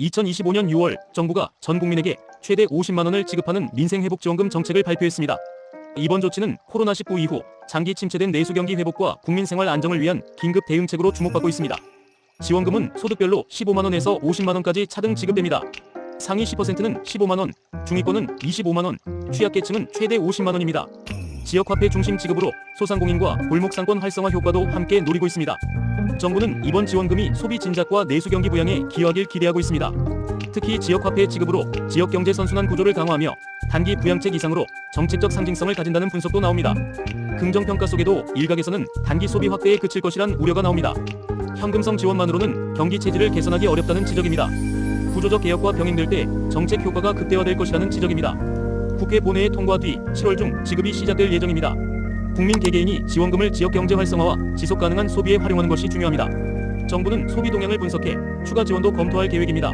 2025년 6월 정부가 전 국민에게 최대 50만 원을 지급하는 민생회복지원금 정책을 발표했습니다. 이번 조치는 코로나19 이후 장기 침체된 내수 경기 회복과 국민 생활 안정을 위한 긴급 대응책으로 주목받고 있습니다. 지원금은 소득별로 15만 원에서 50만 원까지 차등 지급됩니다. 상위 10%는 15만 원, 중위권은 25만 원, 취약계층은 최대 50만 원입니다. 지역화폐 중심 지급으로 소상공인과 골목상권 활성화 효과도 함께 노리고 있습니다. 정부는 이번 지원금이 소비 진작과 내수 경기 부양에 기여하길 기대하고 있습니다. 특히 지역 화폐 지급으로 지역 경제 선순환 구조를 강화하며 단기 부양책 이상으로 정책적 상징성을 가진다는 분석도 나옵니다. 긍정 평가 속에도 일각에서는 단기 소비 확대에 그칠 것이란 우려가 나옵니다. 현금성 지원만으로는 경기 체질을 개선하기 어렵다는 지적입니다. 구조적 개혁과 병행될 때 정책 효과가 극대화될 것이라는 지적입니다. 국회 본회의 통과 뒤 7월 중 지급이 시작될 예정입니다. 국민 개개인이 지원금을 지역 경제 활성화와 지속 가능한 소비에 활용하는 것이 중요합니다. 정부는 소비 동향을 분석해 추가 지원도 검토할 계획입니다.